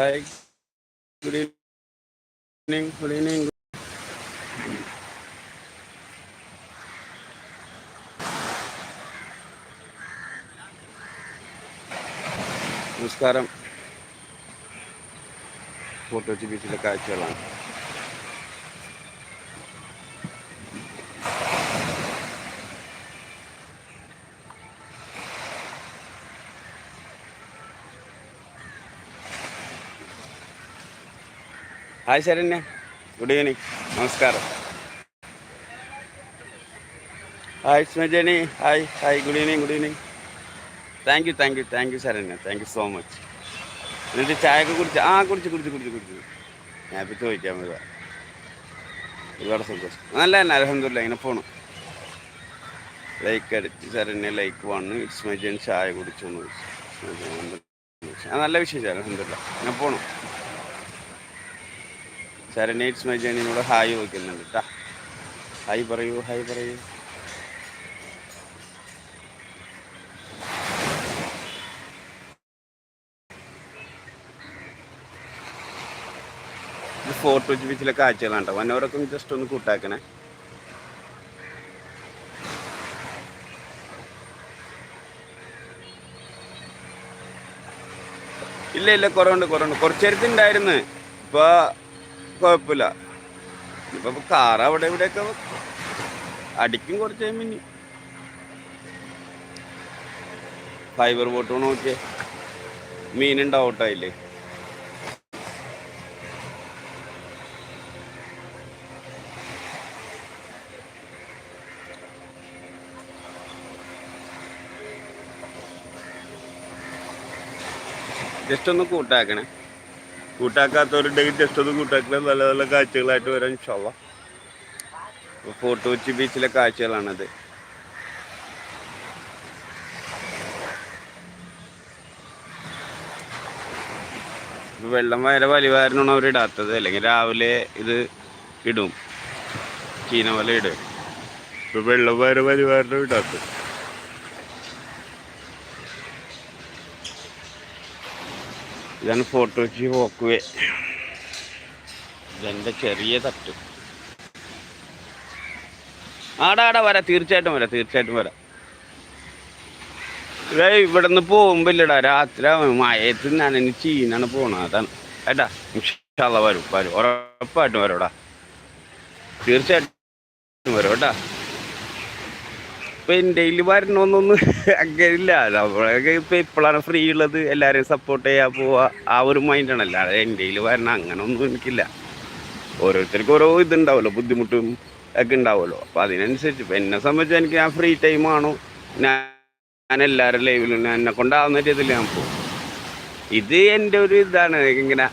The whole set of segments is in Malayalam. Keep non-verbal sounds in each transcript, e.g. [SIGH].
Hi good evening good evening നമസ്കാരം ഫോർട്ട് ബീച്ചിലെ കാഴ്ചകളാണ് ഹായ് ശരണ്യ. ഗുഡ് ഈവനിങ് നമസ്കാരം. Hi സ്മജനി hi hi good evening good evening thank you thank you thank you Saranya. Thank you so much എന്നിട്ട് ചായ ഒക്കെ കുടിച്ച്? ആ കുടിച്ച് കുടിച്ച് കുടിച്ച് കുടിച്ച്. ഇപ്പം ചോദിക്കാൻ പറ്റുക ഒരുപാട് സന്തോഷം. നല്ല തന്നെ അലഹമില്ല ഇങ്ങനെ പോണു. ലൈക്ക് അടിച്ച് ശരണ്യ ലൈക്ക് വന്ന്. സ്മജൻ മജൻ ചായ കുടിച്ചു ആ നല്ല വിശേഷം അലഹമില്ല ഇങ്ങനെ പോണു. ശരണ്യ ഇറ്റ്സ് മൈ ജേണിനോട് ഹായ് ചോദിക്കുന്നുണ്ട് കേട്ടോ ഹായ് പറയൂ ഹായ് പറയൂ. ഫോർട്ട് കൊച്ചി ബീച്ചിലെ കാഴ്ചകളാണ് കേട്ടോ വന്നവരൊക്കെ ജസ്റ്റ് ഒന്ന് കൂട്ടാക്കണേ. ഇല്ല ഇല്ല കുറവുണ്ട് കുറവുണ്ട്. കുറച്ച് നേരത്തെ ഉണ്ടായിരുന്നു. കുഴപ്പമില്ല. ഇപ്പൊ കാർ അവിടെ ഇവിടെയൊക്കെ അടിക്കും കുറച്ച് മിനി ഫൈബർ ബോട്ട് നോക്കിയേ. മീനുണ്ടാവട്ടായില്ലേ ജസ്റ്റ് ഒന്ന് കൂട്ടാക്കണേ. കൂട്ടാക്കാത്തവരുണ്ടെങ്കിൽ ജസ്റ്റ് ഒന്ന് കൂട്ടാക്കണേ നല്ല നല്ല കാഴ്ചകളായിട്ട് വരാൻ ഇൻഷാള്ള ഫോർട്ട് കൊച്ചി ബീച്ചിലെ കാഴ്ചകളാണത്. വെള്ളം വരെ വലിവാരനാണ് അവർ ഇടാത്തത്. അല്ലെങ്കിൽ രാവിലെ ഇത് ഇടും. ചീന വല ഇടും. ഇപ്പൊ വെള്ളം വരെ വലിവാരനും ഇടാത്തത്. ഇതാണ് ഫോട്ടോ കൊച്ചി വോക്ക് വേ ഇതെന്റെ ചെറിയ തട്ട്. ആടാ ആടാ വരാം. തീർച്ചയായിട്ടും വരാം തീർച്ചയായിട്ടും വരാം. ഇതായി ഇവിടെ നിന്ന് പോകുമ്പോൾ ഇല്ലടാ രാത്രി മയത്ത് നനഞ്ഞ് ചീനാണ് പോണത്. അതാണ്. ഏട്ടാ ഇഷ്ടമുള്ള വരും വരും. ഉറപ്പായിട്ടും വരും എടാ തീർച്ചയായിട്ടും വരും കേട്ടാ. ഇപ്പൊ ഇന്ത്യയിൽ വരണമെന്നൊന്നും [LAUGHS] അങ്ങനെയില്ല. നമ്മളൊക്കെ ഇപ്പൊ ഇപ്പോഴാണ് ഫ്രീ ഉള്ളത്. എല്ലാരെയും സപ്പോർട്ട് ചെയ്യാൻ പോവാ. ആ ഒരു മൈൻഡാണ് അല്ലാതെ ഇന്ത്യയിൽ വരണം അങ്ങനെ ഒന്നും എനിക്കില്ല. ഓരോരുത്തർക്കും ഓരോ ഇതുണ്ടാവുമല്ലോ ബുദ്ധിമുട്ടും ഒക്കെ ഉണ്ടാവുമല്ലോ അപ്പൊ അതിനനുസരിച്ച് ഇപ്പൊ എന്നെ സംബന്ധിച്ച് എനിക്ക് ഞാൻ ഫ്രീ ടൈം ആണോ? ഞാൻ ഞാൻ എല്ലാവരും ലൈവിലും എന്നെ കൊണ്ടാവുന്ന രീതിയിൽ ഞാൻ പോകും ഇത് എന്റെ ഒരു ഇതാണ്. ഇങ്ങനെ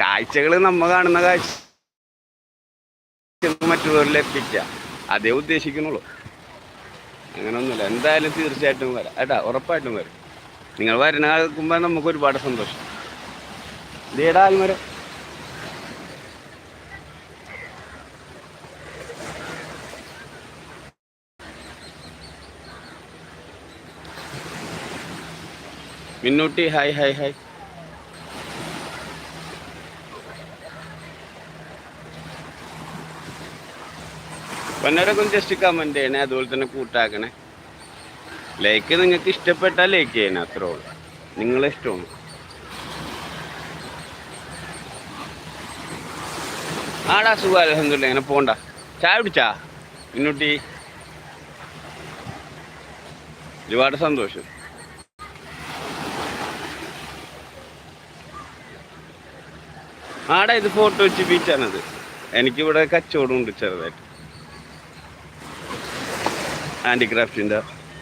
കാഴ്ചകൾ നമ്മ കാണുന്ന കാഴ്ച മറ്റുള്ളവരിൽ എത്തിക്കുക. അതേ ഉദ്ദേശിക്കുന്നുള്ളൂ. അങ്ങനൊന്നുമില്ല. എന്തായാലും തീർച്ചയായിട്ടും വരാം. കേട്ടാ ഉറപ്പായിട്ടും വരും. നിങ്ങൾ വരുന്ന കേൾക്കുമ്പോൾ നമുക്ക് ഒരുപാട് സന്തോഷം. ദേടാൽമര മിന്നൂട്ടി ഹായ് ഹായ് ഹായ്. വന്നവരൊക്കെ ഒന്ന് ജസ്റ്റ് കമന്റ് ചെയ്യണേ അതുപോലെ തന്നെ കൂട്ടാക്കണേ. ലൈക്ക് നിങ്ങൾക്ക് ഇഷ്ടപ്പെട്ടാൽ ലൈക്ക് ചെയ്യണേ അത്രേ ഉള്ളൂ. നിങ്ങളെ ഇഷ്ടമാണ്. ആടാ സുഖം അലഹമില്ല ഇങ്ങനെ പോണ്ട. ചായ പിടിച്ചാ മിന്നൂട്ടി ഒരുപാട് സന്തോഷം. ആടാ ഇത് ഫോട്ടോ വെച്ച് ബീച്ചാണത് എനിക്കിവിടെ കച്ചവടമുണ്ട് ചെറുതായിട്ട്. ഹാൻഡിക്രാഫ്റ്റിന്റെ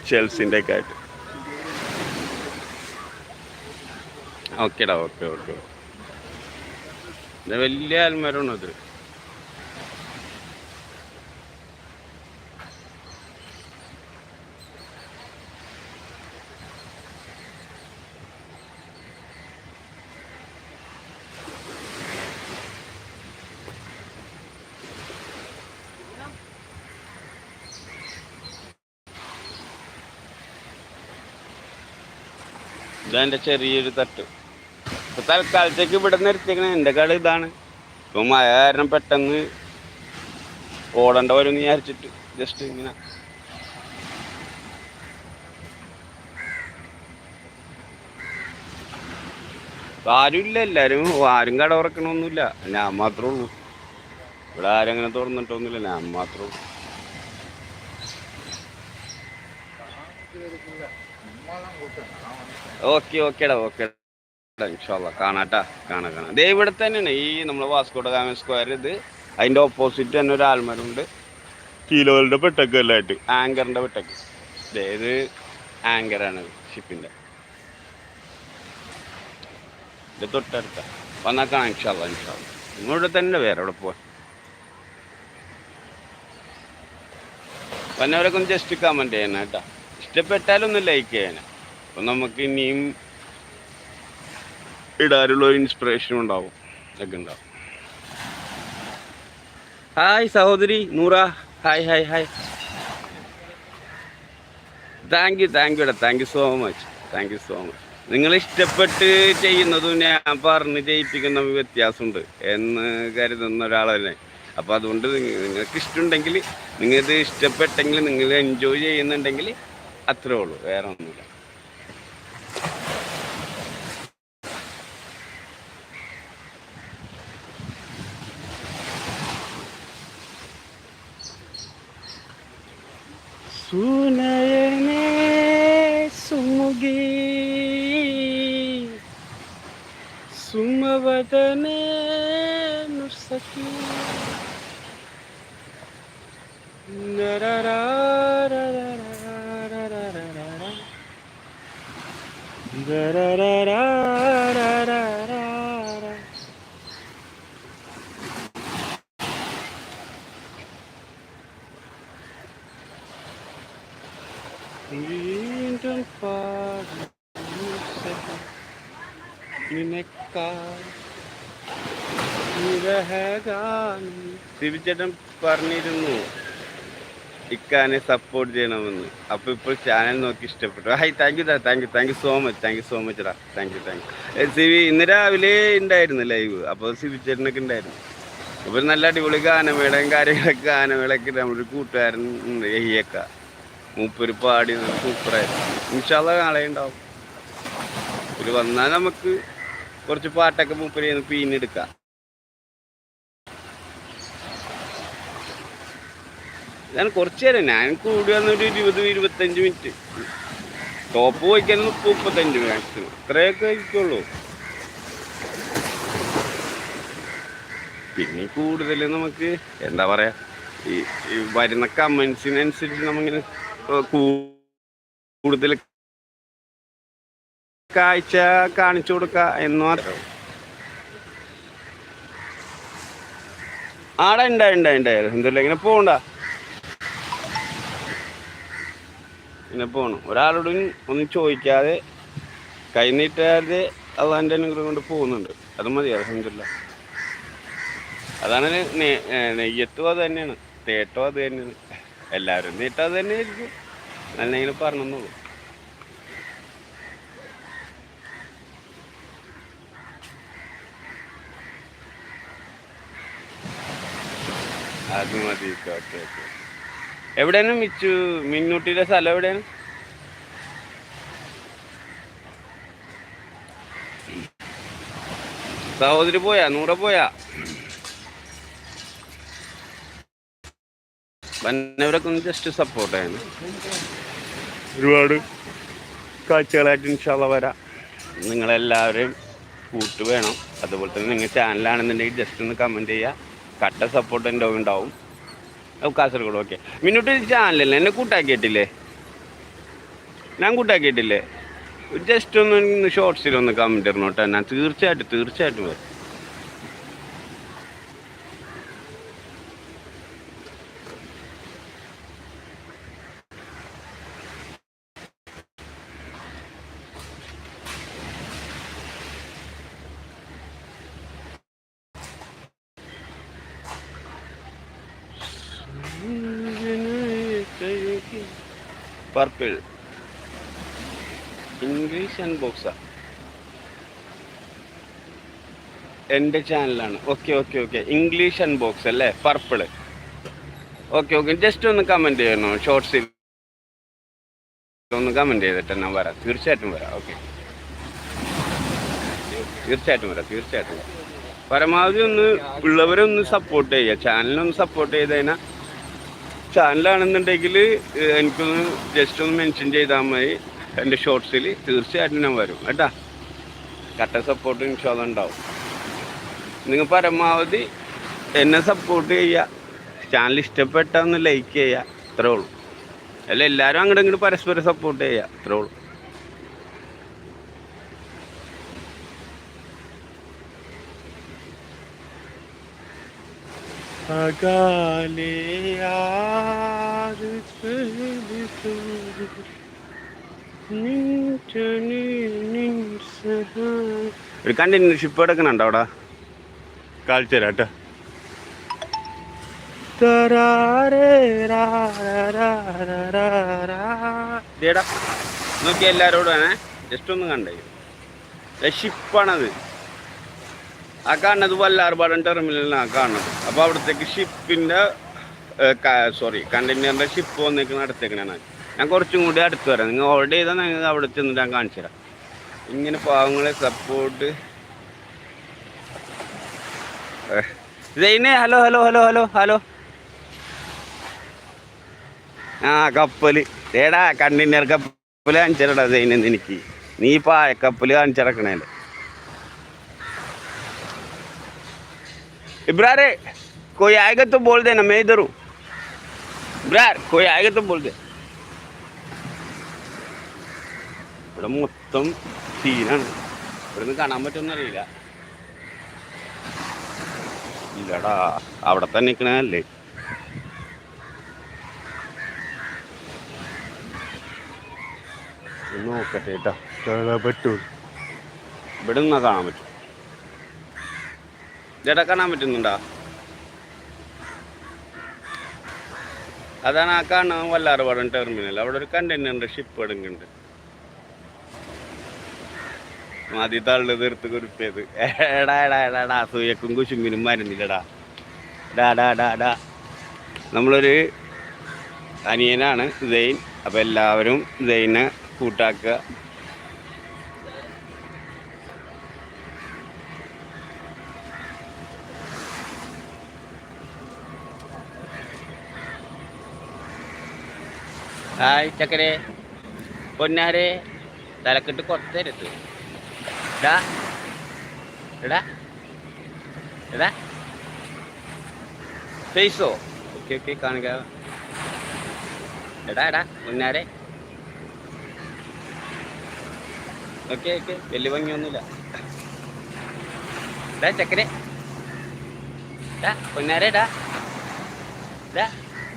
ഷെൽസിന്റെ ഒക്കെ ആയിട്ട്. ഓക്കേടാ ഓക്കെ ഓക്കെ വലിയ ആൽമരമാണ് ഇതെന്റെ ചെറിയൊരു തട്ട്. ഇപ്പൊ തൽക്കാലത്തേക്ക് ഇവിടെ നിർത്തിക്കണ എന്റെ കട ഇതാണ്. ഇപ്പൊ മഴ കാരണം പെട്ടെന്ന് ഓടേണ്ട വരും വിചാരിച്ചിട്ട് ജസ്റ്റ് ഇങ്ങനെ. ആരും ഇല്ല. എല്ലാരും ആരും കട തുറക്കണമൊന്നുമില്ല ഞാൻ മാത്രമേ ഉള്ളൂ. ഇവിടെ ആരും അങ്ങനെ തുറന്നിട്ടൊന്നുമില്ല. ഞാൻ മാത്രമേ ഉള്ളൂ. ഓക്കെ ഓക്കേടാ ഓക്കെ ഇൻഷാല്ല കാണാട്ടാ കാണാ കാണാം. ദേ ഇവിടെ തന്നെയാണ് ഈ നമ്മൾ വാസ്കോട്ട ഗാമ സ്ക്വയർ ഇത്. അതിന്റെ ഓപ്പോസിറ്റ് തന്നെ ഒരു ആൽമരമുണ്ട്. കിലോകളുടെ പെട്ടക്ക് എല്ലായിട്ട് ആങ്കറിന്റെ പെട്ടക്ക്. ഇത് ആങ്കറാണ് ഷിപ്പിന്റെ ഇത് തൊട്ടടുത്ത. വന്നാൽ കാണാം ഇൻഷാല്ല ഇൻഷാല്ല നിങ്ങളിവിടെ തന്നെ വേറെ അവിടെ പോവാൻ വന്നവരൊക്കെ ഒന്ന് ജസ്റ്റ് കമന്റ് ചെയ്യണം കേട്ടോ. ഇഷ്ടപ്പെട്ടാലൊന്ന് ലൈക്ക് ചെയ്യണം. അപ്പം നമുക്ക് ഇനിയും ഇടാനുള്ള ഇൻസ്പിറേഷൻ ഉണ്ടാവും. ഒക്കെ ഉണ്ടാവും ഹായ് സഹോദരി. Noora. Hi hi hi thank you thank you thank you so much thank you so much നിങ്ങൾ ഇഷ്ടപ്പെട്ട് ചെയ്യുന്നതും ഞാൻ പറഞ്ഞ് ചെയ്യിപ്പിക്കുന്ന വ്യത്യാസമുണ്ട് എന്ന് കരുതുന്ന ഒരാൾ തന്നെ. അപ്പോൾ അതുകൊണ്ട് നിങ്ങൾക്ക് ഇഷ്ടമുണ്ടെങ്കിൽ നിങ്ങൾക്ക് ഇഷ്ടപ്പെട്ടെങ്കിൽ നിങ്ങൾ എൻജോയ് ചെയ്യുന്നുണ്ടെങ്കിൽ അത്രേ ഉള്ളൂ. വേറെ ഒന്നുമില്ല. Sunayene sumugi sumavatane nusati nararara. വീണ്ടും ശിവചേട്ടൻ പറഞ്ഞിരുന്നു. ഇക്കാനെ സപ്പോർട്ട് ചെയ്യണമെന്ന്. അപ്പോൾ ഇപ്പോൾ ചാനൽ നോക്കി ഇഷ്ടപ്പെട്ടു. Hi thank you thank you thank you so much thank you so much ഡാ താങ്ക് യു താങ്ക് യു സിവി ഇന്ന് രാവിലെ ഉണ്ടായിരുന്നു ലൈവ് അപ്പോൾ ശിവചേട്ടനൊക്കെ ഉണ്ടായിരുന്നു അപ്പോൾ നല്ല അടിപൊളി ഗാനമേളയും കാര്യങ്ങളൊക്കെ ഗാനമേളയൊക്കെ നമ്മുടെ കൂട്ടുകാരൻ എയ്യക്ക മൂപ്പര് പാടി സൂപ്പറായിരുന്നു ഇൻഷാല്ല നാളെ ഉണ്ടാവും ഒരു വന്നാൽ നമുക്ക് കുറച്ച് പാട്ടൊക്കെ മൂപ്പര് പീഞ്ഞെടുക്കാം ഞാൻ കുറച്ച് നേരം. ഞാൻ കൂടി വന്നൊരു ഇരുപത് ഇരുപത്തഞ്ച് മിനിറ്റ്. ടോപ്പ് പോയിക്കാൻ മുപ്പത് മുപ്പത്തഞ്ച് മാക്സിമം ഇത്രയൊക്കെ ആയിരിക്കുള്ളൂ. പിന്നെ കൂടുതൽ നമുക്ക് എന്താ പറയാ ഈ വരുന്ന കമൻസിനനുസരിച്ച് നമ്മിങ്ങനെ കൂടുതൽ കാഴ്ച കാണിച്ചു കൊടുക്ക എന്ന് മാത്രം. ആടെ ഉണ്ടായി ഉണ്ടായി ഉണ്ടായിരുന്നു എന്തല്ല ഇങ്ങനെ പോകണ്ട ഇങ്ങനെ പോകണം ഒരാളോടും ഒന്നും ചോദിക്കാതെ കൈ നീട്ടാതെ അള്ളാന്റെ അനുഗ്രഹം കൊണ്ട് പോകുന്നുണ്ട്. അത് മതി അലഹമില്ല അതാണ് നെയ്യത്തും അത് തന്നെയാണ്. തേട്ടോ അത് തന്നെയാണ്. എല്ലാവരും നീട്ടം അത് തന്നെ ആയിരിക്കും. ഇങ്ങനെ പറഞ്ഞെന്നുള്ളൂ. അത് മതി ഓക്കെ ഓക്കെ. എവിടെയാണ് മിച്ചു? മിന്നൂട്ടിയുടെ സ്ഥലം എവിടെയാണ്? സഹോദരി പോയാ? നൂറ പോയാ? വന്നവരൊക്കെ ഒന്ന് ജസ്റ്റ് സപ്പോർട്ട് ചെയ്യണം ഒരുപാട് കാഴ്ചകളായിട്ട് ഇൻഷാള്ള വരാം. നിങ്ങളെല്ലാവരെയും കൂട്ട് വേണം അതുപോലെ തന്നെ നിങ്ങൾ ചാനലാണെന്നുണ്ടെങ്കിൽ ജസ്റ്റ് ഒന്ന് കമന്റ് ചെയ്യുക. കട്ട സപ്പോർട്ട് എന്റെ ഉണ്ടാവും. കാസർഗോഡ് ഓക്കെ മിന്നോട്ട് ചാനലല്ലേ എന്നെ കൂട്ടാക്കിയിട്ടില്ലേ? ഞാൻ കൂട്ടാക്കിയിട്ടില്ലേ? ജസ്റ്റ് ഒന്ന് ഷോർട്സിൽ ഒന്ന് കമന്റ് ഇടണോട്ടെ ഞാൻ തീർച്ചയായിട്ടും തീർച്ചയായിട്ടും വരും. പർപ്പിൾ ഇംഗ്ലീഷ് ആൻഡ് ബോക്സാ എന്റെ ചാനലാണ് okay okay okay English unbox അല്ലേ? പർപ്പിൾ ഓക്കെ ഓക്കെ ജസ്റ്റ് ഒന്ന് കമന്റ് ചെയ്യണോ? ഷോർട്സിൽ ഒന്ന് കമന്റ് ചെയ്തിട്ട് ഞാൻ വരാം. തീർച്ചയായിട്ടും വരാം. ഓക്കെ തീർച്ചയായിട്ടും വരാം. തീർച്ചയായിട്ടും. പരമാവധി ഒന്ന് ഉള്ളവരെ ഒന്ന് സപ്പോർട്ട് ചെയ്യുക. ചാനലിനൊന്ന് സപ്പോർട്ട് ചെയ്ത് ചാനലാണെന്നുണ്ടെങ്കിൽ എനിക്കൊന്ന് ജസ്റ്റ് ഒന്ന് മെൻഷൻ ചെയ്താൽ മതി. എന്റെ ഷോർട്സിൽ തീർച്ചയായിട്ടും ഞാൻ വരും. കേട്ടാ? കട്ട സപ്പോർട്ട് ഇൻഷാല്ല ഉണ്ടാവും നിങ്ങൾ പരമാവധി എന്നെ സപ്പോർട്ട് ചെയ്യുക ചാനൽ ഇഷ്ടപ്പെട്ടാൽ ഒന്ന് ലൈക്ക് ചെയ്യുക അത്രേ ഉള്ളൂ. അല്ല എല്ലാവരും അങ്ങോട്ട് ഇങ്ങോട്ട് പരസ്പരം സപ്പോർട്ട് ചെയ്യുക അത്രേ ഉള്ളൂ. അകാലേ ഒരു കണ്ടിന്യൂഷിപ്പ് എടുക്കണുണ്ടോ അവിടെ? കാഴ്ച തരാട്ടോ നോക്കി എല്ലാരോടും ജസ്റ്റ് ഒന്ന് കണ്ടേ. ഷിപ്പാണത്. ആ കാണുന്നത് വല്ലാർപാടൻ ടെർമിനലിനാണ് കാണുന്നത്. അപ്പോൾ അവിടത്തേക്ക് ഷിപ്പിന്റെ സോറി കണ്ടെയ്നറിന്റെ ഷിപ്പ് വന്നേക്കുന്ന അടുത്തേക്കാണ് ഞാൻ. കുറച്ചും കൂടി അടുത്ത് വരാം. നിങ്ങൾ ഓർഡർ ചെയ്താൽ നിങ്ങൾക്ക് അവിടെ ചെന്നിട്ട് ഞാൻ കാണിച്ചു തരാം. ഇങ്ങനെ പാവങ്ങളെ support ജൈനെ hello hello hello hello hello. ആ കപ്പൽ ഏടാ കണ്ടെയ്നർ കപ്പൽ കാണിച്ചിരടാ ജൈനെന്ന് എനിക്ക് നീ പായ കപ്പൽ इब्रार है कोई आएगा तो बोल देना मैं इधर हूँ इब्रार कोई आएगा तो बोल दे ഇവിടെ മൊത്തം സീനാണ് ഇവിടെ നിന്ന് കാണാൻ പറ്റുമെന്ന് അറിയില്ല ഇല്ലടാ അവിടെ തന്നെ നിൽക്കണല്ലേ നോക്കട്ടെ കേട്ടോ കാണാൻ പറ്റൂ ഇവിടെ നിന്നാ കാണാൻ പറ്റും ചേട്ടാ കാണാൻ പറ്റുന്നുണ്ടോ? അതാണ് ആ കാണുന്ന വല്ലാറുപാടൻ ടെർമിനൽ അവിടെ ഒരു കണ്ടെയ്നറിന്റെ ഷിപ്പ് എടുക്കുന്നുണ്ട് മതി തള്ളു തീർത്ത് കുറിപ്പിയത് എടാ എടാ എടാ എടാ സൂയക്കും കുശുമ്പിനും മരുന്നില്ലടാ. ഡാ ഡാ. നമ്മളൊരു അനിയനാണ് സെയിൻ. അപ്പം എല്ലാവരും സെയിനെ കൂട്ടാക്കുക. ഹായ് ചക്കരെ പൊന്നാരെ തലക്കെട്ട് കൊത്തരുത്. ഇടാ ഇടാ ഇടാ ഫേസോ ഓക്കെ ഓക്കെ കാണുക. എടാ എടാ പൊന്നാരെ. ഓക്കെ ഓക്കെ വലിയ ഭംഗിയൊന്നുമില്ല. ഇടാ ചക്കരെ ഇടാ പൊന്നാരെ ഇടാ ഡാ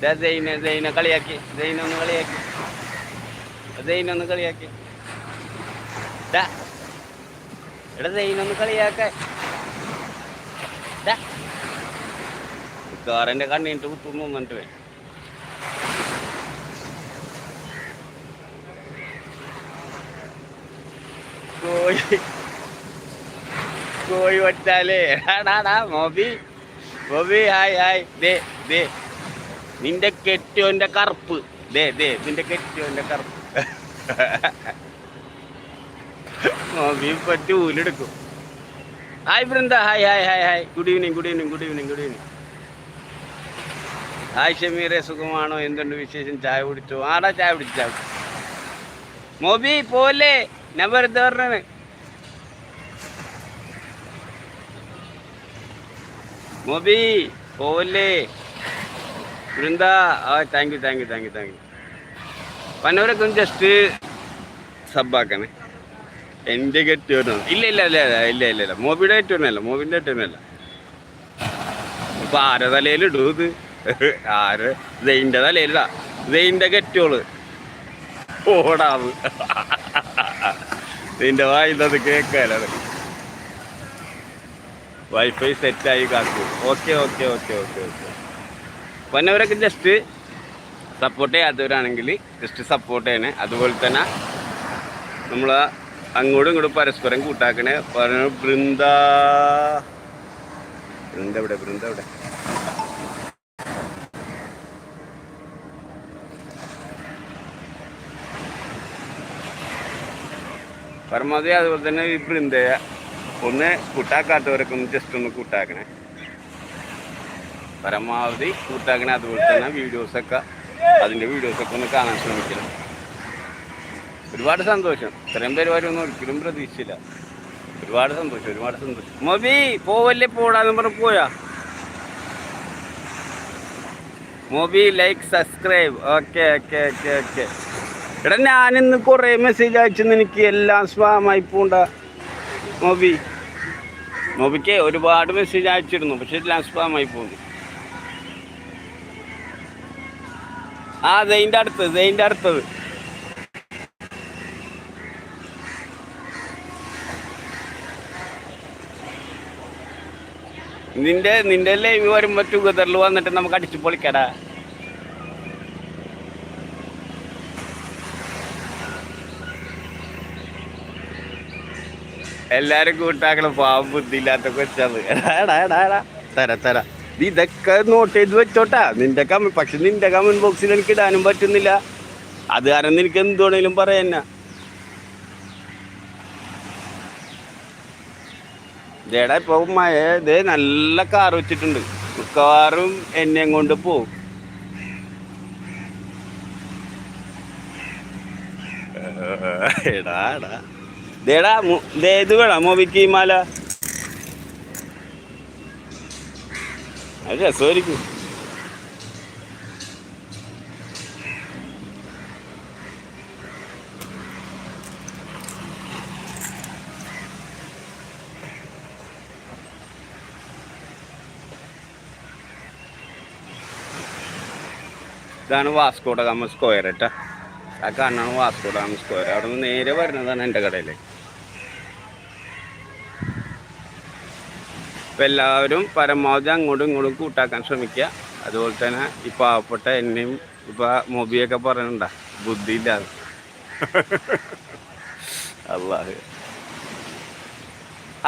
ദാ സൈന സൈന കളിയാക്കി ഒന്ന് കളിയാക്കി. ഒന്ന് കളിയാക്കി. എടാ സൈന ഒന്ന് കളിയാക്ക. ദാ. കാറിന്റെ കണ്ണിട്ട് കുത്തുന്നു എന്നിട്ട് വേ കോഴി. കോഴി വച്ചാലേ. എടാടാ മോബി. Mobi hi hi. ദേ ദേ. നിന്റെ കെട്ടിയോന്റെ കറുപ്പ്. ദേ ദേ നിന്റെ കെട്ടിയോന്റെ കറുപ്പ്. മോബി പറ്റി ഊലെടുക്കും hi Vrinda hi hi hi hi. Good evening good evening good evening good evening hi ഷമീറെ സുഖമാണോ? എന്തുണ്ട് വിശേഷം? ചായ കുടിച്ചോ? ആടാ ചായ കുടിച്ചു. മോബി പോലെ നമ്പർ വെറുതെ പറഞ്ഞത്. മോബി പോലെ Vrinda thank you thank you thank you thank you പന്നവരൊക്കെ ഒന്ന് ജസ്റ്റ് സബ്ബാക്കണേ എന്റെ കെട്ടിയോനോ ഇല്ല ഇല്ല ഇല്ല ഇല്ല ഇല്ല ഇല്ല മോബിയുടെ കെട്ടിയോനല്ല മോബിന്റെ കെട്ടിയോനല്ല ഇപ്പൊ ആരെ തലയിലിടൂ ഇത്? ആര്? ദൈന്റെ തലയിലിടാ ദൈന്റെ കെട്ടിയോൾ ഓടാവ്. ഇതിന്റെ വായിന്നത് കേക്കാലത് വൈഫൈ സെറ്റായി കാക്കു. Okay okay okay okay okay വന്നവരൊക്കെ ജസ്റ്റ് സപ്പോർട്ട് ചെയ്യാത്തവരാണെങ്കിൽ ജസ്റ്റ് സപ്പോർട്ട് ചെയ്യണേ. അതുപോലെ തന്നെ നമ്മൾ അങ്ങോട്ടും ഇങ്ങോട്ടും പരസ്പരം കൂട്ടാക്കണേ. പറഞ്ഞു ബൃന്ദ ബൃന്ദ എവിടെ? ബൃന്ദ എവിടെ? പരമാവധി അതുപോലെ തന്നെ ഈ ബൃന്ദയെ ഒന്ന് കൂട്ടാക്കാത്തവരൊക്കെ ഒന്ന് ജസ്റ്റ് ഒന്ന് കൂട്ടാക്കണേ. പരമാവധി കൂട്ടാക്കണേ. അതുപോലെ തന്നെ വീഡിയോസൊക്കെ അതിന്റെ വീഡിയോസൊക്കെ ഒന്ന് കാണാൻ ശ്രമിക്കണം. ഒരുപാട് സന്തോഷം. ഇത്രയും പരിപാടി ഒന്നും ഒരിക്കലും പ്രതീക്ഷിച്ചില്ല. ഒരുപാട് സന്തോഷം ഒരുപാട് സന്തോഷം. മൊബി പോവല്ലേ പോടാന്ന് പറഞ്ഞ് പോയാ? Mobi like subscribe okay okay okay okay എടാ ഞാനിന്ന് കുറേ മെസ്സേജ് അയച്ചെന്ന് എനിക്ക് എല്ലാം സ്വാമായി പോണ്ട. മൊബി. മൊബിക്കേ ഒരുപാട് മെസ്സേജ് അയച്ചിരുന്നു പക്ഷെ എല്ലാം സ്വാമായി പോകുന്നു ആ സെയിന്റെ അടുത്ത് സെയിന്റെ അടുത്തത്. നിന്റെ നിന്റെ ലൈവ് വരുമ്പോ ടുഗദറിൽ വന്നിട്ട് നമുക്ക് അടിച്ചു പൊളിക്കടാ. എല്ലാരും കൂട്ടാക്കണം പാവം ബുദ്ധിയില്ലാത്ത കൊച്ചത്. എടാ എടാ എടാ എടാ. തര തര. ഇതൊക്കെ നോട്ട് ചെയ്ത് വെച്ചോട്ടാ. നിന്റെ കമ പക്ഷെ നിന്റെ കമന്റ് ബോക്സിൽ എനിക്ക് ഇടാനും പറ്റുന്നില്ല. അത് കാരണം നിനക്ക് എന്തുവേണേലും പറയാ ഇതേടാ ഇപ്പൊ മഴ ഇതേ നല്ല കാർ വെച്ചിട്ടുണ്ട്. മിക്കവാറും എന്നെ കൊണ്ട് പോവും. എടാ. എടാ ദേ ഇത് വേണം? മോബിക്ക് മാല അത് രസമായിരിക്കും. ഇതാണ് വാസ്കോഡ ഗാമ സ്ക്വയർ ഏട്ടാ ആ കാണാണ് വാസ്കോഡ ഗാമ സ്ക്വയർ. അവിടെ നിന്ന് നേരെ വരുന്നതാണ് എന്റെ കടയിലേക്ക് അപ്പം എല്ലാവരും പരമാവധി അങ്ങോട്ടും ഇങ്ങോട്ടും കൂട്ടാക്കാൻ ശ്രമിക്കുക. അതുപോലെ തന്നെ ഈ പാവപ്പെട്ട എന്നെയും ഇപ്പം മൊബിയൊക്കെ പറയണ്ട ബുദ്ധിയില്ലാതെ. അള്ളാഹ്.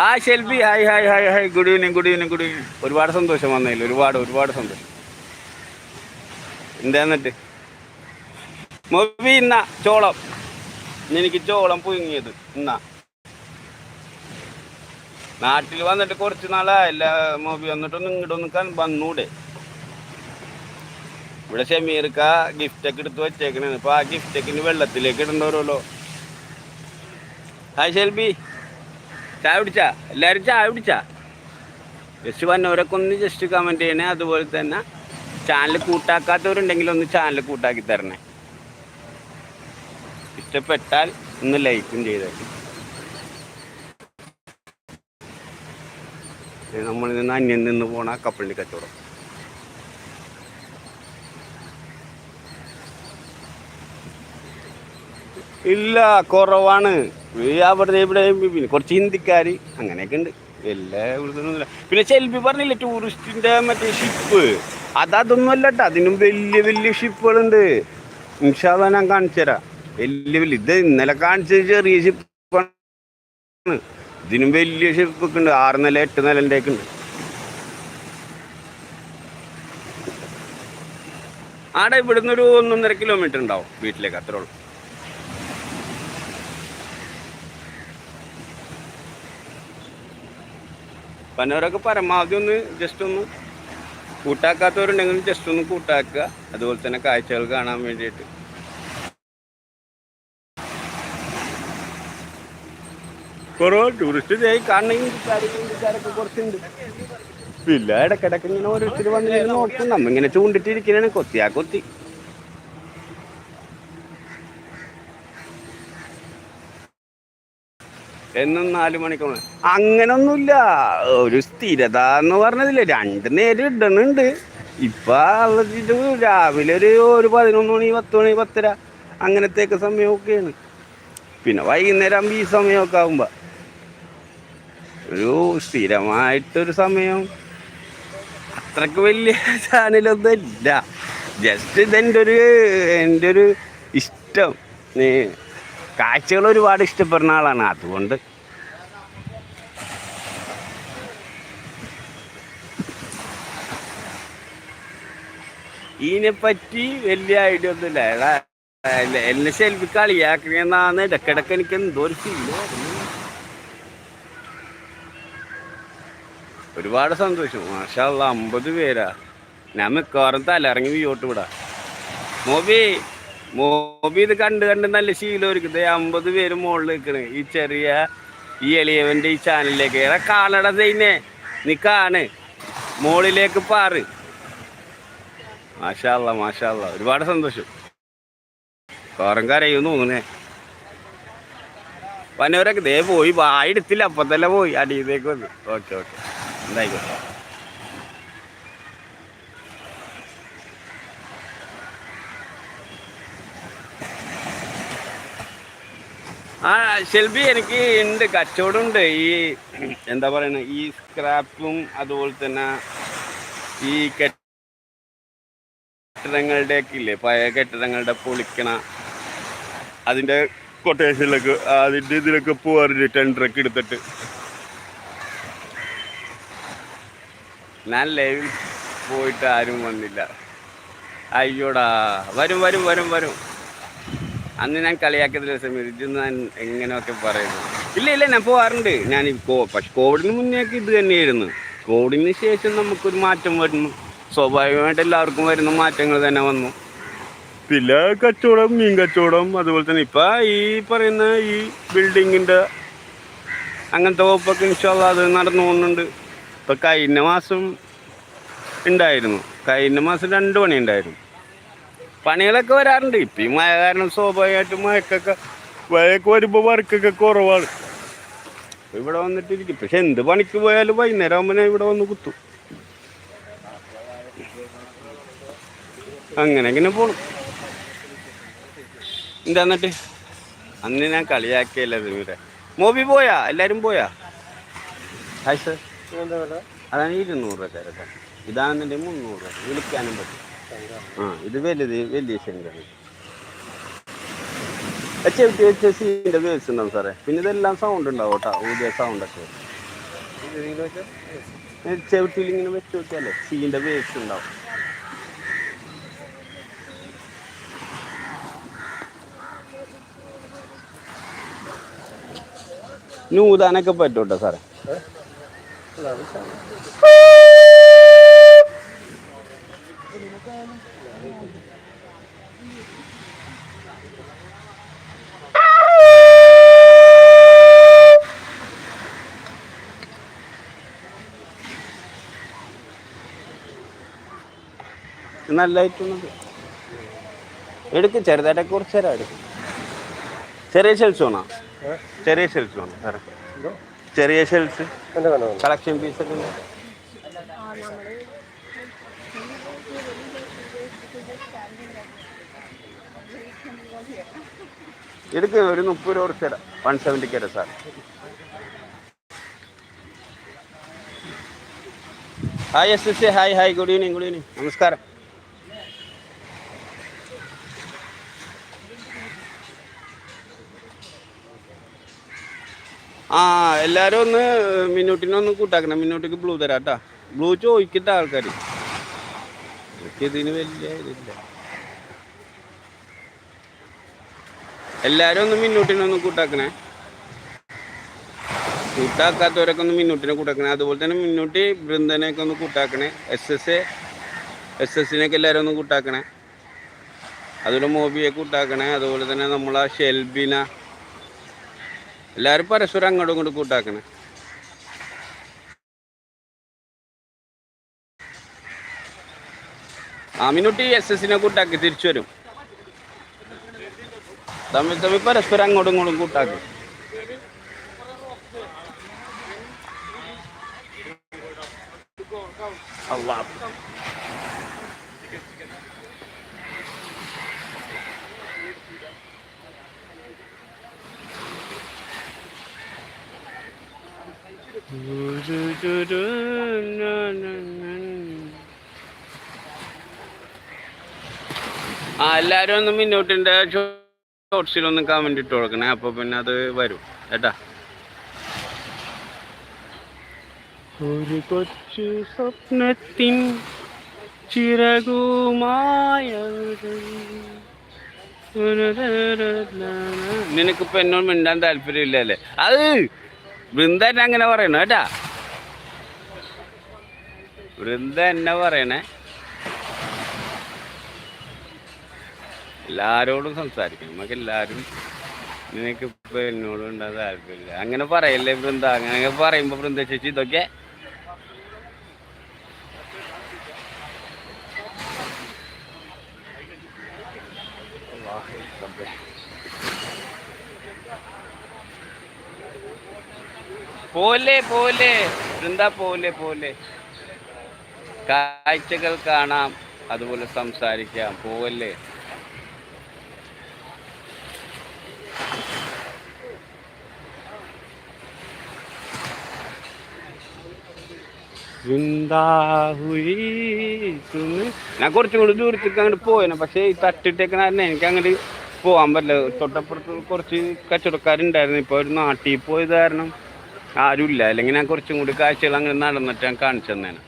ആ Shelby hi hi hi hi. Good evening good evening good evening ഒരുപാട് സന്തോഷം വന്നതിൽ ഒരുപാട് ഒരുപാട് സന്തോഷം. എന്താ എന്നിട്ട്? മൊബി ഇന്ന ചോളം. എനിക്ക് ചോളം പുഴുങ്ങിയത്. ഇന്നാ. നാട്ടിൽ വന്നിട്ട് കുറച്ച് നാളായില്ല. മോബി വന്നിട്ടൊന്നും ഇങ്ങോട്ടൊന്നും നിൽക്കാൻ വന്നൂടെ. ഇവിടെ ഷമീർക്ക് ഗിഫ്റ്റ് ഒക്കെ എടുത്ത് വെച്ചേക്കണേ അപ്പൊ ആ ഗിഫ്റ്റ് ഒക്കെ ഇനി വെള്ളത്തിലേക്ക് ഇടണ്ടോരല്ലോ ഹായ് ഷെൽബി. ചായ പിടിച്ചാ എല്ലാരും ചായ പിടിച്ചാ ജസ്റ്റ് വന്നവരൊക്കെ ഒന്ന് ജസ്റ്റ് കമന്റ് ചെയ്യണേ. അതുപോലെ തന്നെ ചാനൽ കൂട്ടാക്കാത്തവരുണ്ടെങ്കിൽ ഒന്ന് ചാനൽ കൂട്ടാക്കി തരണേ. ഇഷ്ടപ്പെട്ടാൽ ഒന്ന് ലൈക്കും ചെയ്തേക്കും. നമ്മളിൽ നിന്ന് അന്യം നിന്ന് പോണ കപ്പലിന്റെ കച്ചവടം. ഇല്ല കുറവാണ്. അവിടെ ഇവിടെ പിന്നെ കുറച്ച് ഹിന്ദിക്കാർ അങ്ങനെയൊക്കെ ഉണ്ട്. എല്ലാ പിന്നെ ചെൽബി പറഞ്ഞില്ലേ ടൂറിസ്റ്റിന്റെ മറ്റേ ഷിപ്പ്. അത് അതൊന്നും അല്ല കേട്ടോ അതിനും വലിയ വലിയ ഷിപ്പുകളുണ്ട്. ഇൻഷാല്ല ഞാൻ കാണിച്ചു തരാം വലിയ വലിയ ഇത് ഇന്നലെ കാണിച്ചത് ചെറിയ ഷിപ്പാണ്. ഇതിനും വലിയ ഷിപ്പൊക്കെ ഉണ്ട് ആറ് നില എട്ട് നിലന്റെ ഒക്കെ ഉണ്ട്. ആടെ ഇവിടുന്ന് ഒരു ഒന്നൊന്നര കിലോമീറ്റർ ഉണ്ടാവും വീട്ടിലേക്ക് അത്രേ ഉള്ളൂ. പനോരൊക്കെ പരമാവധി ഒന്ന് ജസ്റ്റ് ഒന്ന് കൂട്ടാക്കാത്തവരുണ്ടെങ്കിൽ ജസ്റ്റ് ഒന്ന് കൂട്ടാക്കുക. അതുപോലെ തന്നെ കാഴ്ചകൾ കാണാൻ വേണ്ടിയിട്ട്. കുറവ് ടൂറിസ്റ്റ് ജയി കാണണമെങ്കിൽ കുറച്ചുണ്ട്. ഇല്ല ഇടക്കിടക്ക് ഇങ്ങനെ ഓരോരുത്തർ വന്ന് നോക്കും. നമ്മ ഇങ്ങനെ ചൂണ്ടിട്ടിരിക്കണേ കൊത്തിയാ കൊത്തി. എന്നും നാല് മണിക്കൂർ അങ്ങനൊന്നുമില്ല. ഒരു സ്ഥിരത എന്ന് പറഞ്ഞതില്ല രണ്ട് നേരം ഇടണുണ്ട്. ഇപ്പൊ രാവിലെ ഒരു ഒരു പതിനൊന്ന് മണി പത്ത് മണി പത്തര അങ്ങനത്തെയൊക്കെ സമയമൊക്കെയാണ്. പിന്നെ വൈകുന്നേരം ഈ സമയമൊക്കെ ആകുമ്പോൾ ഒരു സ്ഥിരമായിട്ടൊരു സമയം. അത്രയ്ക്ക് വലിയ ചാനലൊന്നും ഇല്ല ജസ്റ്റ് ഇതെന്റെ ഒരു എന്റെ ഒരു ഇഷ്ടം കാഴ്ചകൾ ഒരുപാട് ഇഷ്ടപ്പെടുന്ന ആളാണ്. അതുകൊണ്ട്. ഇതിനെപ്പറ്റി വലിയ ഐഡിയ ഒന്നുമില്ല. എന്നെ ശെൽഫി ഇടക്കിടക്ക് എനിക്ക് എന്തോ ഒരു ഫീൽ ഒരുപാട് സന്തോഷം. മാഷാള്ള അമ്പത് പേരാ. ഞാൻ മിക്കവാറും തലയിറങ്ങി വീട്ട് വിടാ. മോബി മോബി ഇത് കണ്ട് കണ്ട് നല്ല ശീലം ഒരുക്കുന്നത് അമ്പത് പേര് മുകളിൽ നിൽക്കണ്. ഈ ചെറിയ ഈ എളിയവന്റെ ഈ ചാനലിലേക്ക്. ഏറെ കാണട സൈനെ നീ കാണ്. മുകളിലേക്ക് പാറ്. മാഷാള്ള മാഷാള്ള ഒരുപാട് സന്തോഷം. കോറം കരയും തോന്നുന്നേ. വന്നവരൊക്കെ ദേ പോയി. വായെടുത്തില്ല. അപ്പം തന്നെ പോയി. അടിയിലേക്ക് വന്നു. Okay okay. എന്തായിക്കോട്ടെ. ആ ഷെൽബി എനിക്ക് ഉണ്ട്. കച്ചവടമുണ്ട് ഈ എന്താ പറയുന്നത് ഈ സ്ക്രാപ്പും അതുപോലെ തന്നെ ഈ കെട്ടിടങ്ങളുടെ ഒക്കെ ഇല്ലേ പഴയ കെട്ടിടങ്ങളുടെ പൊളിക്കണ അതിന്റെ കൊട്ടേഷനിലൊക്കെ അതിന്റെ ഇതിലൊക്കെ പോവാറുണ്ട് ടെൻഡറൊക്കെ എടുത്തിട്ട്. ഞാൻ ലൈവിൽ പോയിട്ട് ആരും വന്നില്ല. അയ്യോടാ വരും വരും വരും വരും. അന്ന് ഞാൻ കളിയാക്കിയതിൽ സമയത്ത് ഇത് ഞാൻ എങ്ങനെയൊക്കെ പറയുന്നു. ഇല്ല ഇല്ല ഞാൻ പോവാറുണ്ട്. ഞാൻ കോ- പക്ഷെ കോവിഡിന് മുന്നേക്ക് ഇത് തന്നെയായിരുന്നു. കോവിഡിന് ശേഷം നമുക്കൊരു മാറ്റം വരുന്നു. സ്വാഭാവികമായിട്ട് എല്ലാവർക്കും വരുന്ന മാറ്റങ്ങൾ തന്നെ വന്നു. പിന്നെ കച്ചവടം മീൻ കച്ചവടം അതുപോലെ തന്നെ ഇപ്പം ഈ പറയുന്ന ഈ ബിൽഡിങ്ങിന്റെ അങ്ങനത്തെ വകുപ്പൊക്കെ ഇൻഷാല്ല അത് നടന്നു പോകുന്നുണ്ട് ഇപ്പം കഴിഞ്ഞ മാസം ഉണ്ടായിരുന്നു. കഴിഞ്ഞ മാസം രണ്ട് പണി ഉണ്ടായിരുന്നു. പണികളൊക്കെ വരാറുണ്ട്. ഇപ്പം ഈ മഴ കാരണം സ്വാഭാവികമായിട്ടും മഴക്കൊക്കെ മഴയൊക്കെ വരുമ്പോൾ വർക്കൊക്കെ കുറവാണ്. ഇവിടെ വന്നിട്ടിരിക്കും. പക്ഷെ എന്ത് പണിക്ക് പോയാലും വൈകുന്നേരം ആകുമ്പോൾ ഇവിടെ വന്ന് കുത്തും. അങ്ങനെ ഇങ്ങനെ പോണം. എന്താ എന്നിട്ട്? അന്ന് ഞാൻ കളിയാക്കിയല്ലേ ഇവരെ മോബി പോയാ? എല്ലാരും പോയാ? Hi sir. അതാണ് ഇരുന്നൂറ് രൂപ കേട്ടോ. ഇതാണെന്നുണ്ടെങ്കിൽ മുന്നൂറ് രൂപ. വിളിക്കാനും പറ്റും. ആ ഇത് വലുത് വലിയ ശങ്കർ ചെവിട്ടി വെച്ച സീന്റെ വേവ്സ് ഉണ്ടാവും സാറേ? പിന്നെ ഇതെല്ലാം സൗണ്ട് ഉണ്ടാവും കേട്ടോ ഊതിയ സൗണ്ടൊക്കെ ചെവിട്ടിയിൽ ഇങ്ങനെ വെച്ച് നോക്കിയാലേ സീന്റെ വേവ്സ് ഉണ്ടാവും. നൂതാനൊക്കെ പറ്റും കേട്ടോ സാറേ നല്ലതായിട്ടുള്ളത് എടുക്ക് ചെറുതായിട്ടൊക്കെ കുറച്ച് തരാം എടുക്കും. ചെറിയ വേണോ? ചെറിയ ഷെൽസ് വേണം? സാറേ ചെറിയ ഷെൽസ് കളക്ഷൻ പീസ് ഒക്കെ ഉണ്ട്. എടുക്ക് ഒരു മുപ്പത് രൂപ കുറച്ച് തരാം. വൺ സെവന്റിക്ക് തരാം sir. Hi S S hi hi good evening good evening നമസ്കാരം. ആ എല്ലാരും ഒന്ന് മിന്നൂട്ടിനെ ഒന്ന് കൂട്ടാക്കണം. മിന്നൂട്ടിക്ക് ബ്ലൂ തരാം കേട്ടാ ബ്ലൂ ചോദിക്കട്ടെ ആൾക്കാർ ഇതിന് വലിയ ഇതില്ല. എല്ലാരും ഒന്ന് മിന്നൂട്ടിനെ ഒന്ന് കൂട്ടാക്കണേ. കൂട്ടാക്കാത്തവരൊക്കെ ഒന്ന് മിന്നൂട്ടിനെ കൂട്ടാക്കണേ. അതുപോലെ തന്നെ മിന്നൂട്ടി ബൃന്ദനെയൊക്കെ ഒന്ന് കൂട്ടാക്കണേ. എസ് എസ് എസ് എസിനെയൊക്കെ എല്ലാവരും ഒന്ന് കൂട്ടാക്കണേ. അതുപോലെ മോബിയെ കൂട്ടാക്കണേ. അതുപോലെ തന്നെ നമ്മളാ ഷെൽബിന എല്ലാവരും പരസ്പരം അങ്ങോട്ടും ഇങ്ങോട്ടും കൂട്ടാക്കണേ. ആമിനുട്ടി മിനുട്ടി എസ് എസിനെ കൂട്ടാക്കി തിരിച്ചു വരും. തമ്മിൽ തമ്മിൽ പരസ്പരം അങ്ങോട്ടും ഇങ്ങോട്ടും കൂട്ടാക്കി. അള്ളാ ആ എല്ലാരും ഒന്ന് മിന്നോട്ടിന്റെ ഷോർട്സിലൊന്ന് കമന്റ് ഇട്ട് കൊടുക്കണേ. അപ്പൊ പിന്നെ അത് വരും. കേട്ടാ? ഒരു കൊച്ചു സ്വപ്നത്തിൻ ചിറകുമായ നിനക്കിപ്പോ എന്നോട് മിണ്ടാൻ താല്പര്യമില്ലല്ലേ? അത് വൃന്ദ എന്നെ അങ്ങനെ പറയണോ കേട്ടാ. വൃന്ദ എന്നെ പറയണേ. എല്ലാരോടും സംസാരിക്കണം. നമുക്ക് എല്ലാരും നിനക്ക് ഇപ്പൊ എന്നോട് ഉണ്ടാ താല്പര്യമില്ല. അങ്ങനെ പറയല്ലേ വൃന്ദ. അങ്ങനെ പറയുമ്പോ വൃന്ദ ചേച്ചി ഇതൊക്കെ പോലെ പോലെ. എന്താ പോലെ പോലെ. കാഴ്ചകൾ കാണാം അതുപോലെ സംസാരിക്കാം. പോലെ. ഞാൻ കുറച്ചും കൂടി ദൂരത്തേക്ക് അങ്ങോട്ട് പോയനെ. പക്ഷേ ഈ തട്ടിട്ടേക്കണ എനിക്ക് അങ്ങോട്ട് പോകാൻ പറ്റില്ല. തൊട്ടപ്പുറത്ത് കുറച്ച് കച്ചവടക്കാരുണ്ടായിരുന്നു. ഇപ്പോൾ ഒരു നാട്ടിൽ പോയത് കാരണം ആരുമില്ല. അല്ലെങ്കിൽ ഞാൻ കുറച്ചും കൂടി കാഴ്ചകൾ അങ്ങനെ നടന്നിട്ട് ഞാൻ കാണിച്ചു തന്നേനെ.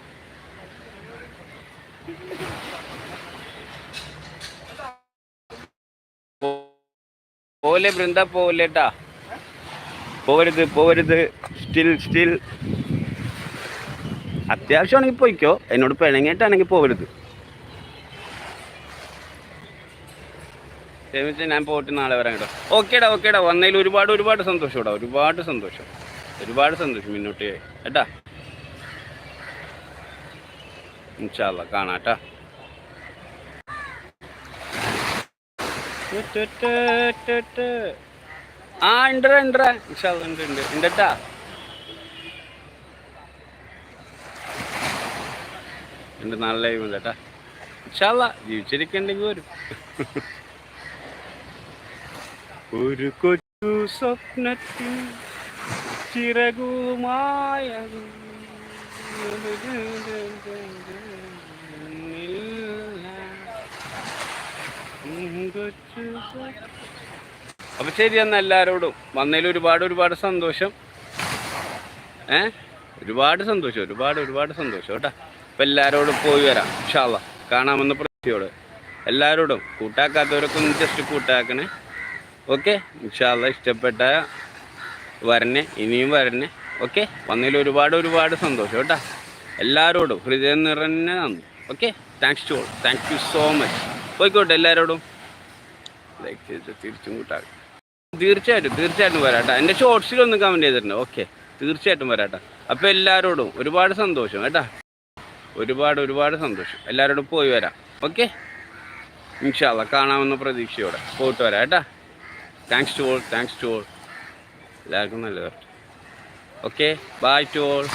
പോലെ ബൃന്ദ പോവില്ലേട്ടാ പോവരുത് പോവരുത്. സ്റ്റിൽ സ്റ്റിൽ അത്യാവശ്യമാണെങ്കിൽ പോയിക്കോ. എന്നോട് പിണങ്ങിയിട്ടാണെങ്കിൽ പോവരുത്. ക്ഷമിച്ച് ഞാൻ പോയിട്ട് നാളെ വരാം കേട്ടോ. ഓക്കേടാ ഓക്കേടാ. വന്നതിൽ ഒരുപാട് ഒരുപാട് സന്തോഷം കേട്ടോ ഒരുപാട് സന്തോഷം. ഒരുപാട് സന്തോഷം മുന്നോട്ട് കേട്ടാ. ഇൻഷാല്ല കാണാട്ടാ ആ ഉണ്ട് ഉണ്ട് ഇൻഷാല്ല ഉണ്ട് ഉണ്ട് ഉണ്ട് നാളെ ലൈവ് ഉണ്ട് കേട്ടാ. ഇൻഷാല്ല ജീവിച്ചിരിക്കണ്ടെങ്കിൽ വരും. ഒരു കൊച്ചു സ്വപ്നത്തിൽ ചിറകുമായ അപ്പൊ ശരി എന്നാ എല്ലാരോടും. വന്നതിൽ ഒരുപാട് ഒരുപാട് സന്തോഷം. ഏ? ഒരുപാട് സന്തോഷം ഒരുപാട് ഒരുപാട് സന്തോഷം കേട്ടാ. അപ്പൊ എല്ലാരോടും പോയി വരാം ഷാള കാണാമെന്ന് പ്രതിയോട് എല്ലാരോടും കൂട്ടാക്കാത്തവരൊക്കെ ഒന്ന് ജസ്റ്റ് കൂട്ടാക്കണേ. ഓക്കെ? ഇൻഷാല്ല ഇഷ്ടപ്പെട്ട വരണേ ഇനിയും വരണേ ഓക്കെ? വന്നതിൽ ഒരുപാട് ഒരുപാട് സന്തോഷം കേട്ടാ. എല്ലാവരോടും ഹൃദയം നിറഞ്ഞ നന്ദി okay? Thanks to all thank you so much പോയിക്കോട്ടെ എല്ലാവരോടും. ലൈക്ക് ചെയ്ത് തിരിച്ചും കൂട്ടാകും തീർച്ചയായിട്ടും തീർച്ചയായിട്ടും വരാട്ടാ എന്റെ ഷോർട്സിലൊന്ന് കമന്റ് ചെയ്തിട്ടുണ്ട് ഓക്കെ? തീർച്ചയായിട്ടും വരാട്ടാ അപ്പോൾ എല്ലാവരോടും ഒരുപാട് സന്തോഷം കേട്ടാ. ഒരുപാട് ഒരുപാട് സന്തോഷം. എല്ലാവരോടും പോയി വരാം. ഓക്കെ? ഇൻഷാല്ല കാണാമെന്ന പ്രതീക്ഷയോടെ പോയിട്ട് വരാം കേട്ടാ. Thanks to all thanks to all എല്ലാവർക്കും നല്ലത്. Okay by two all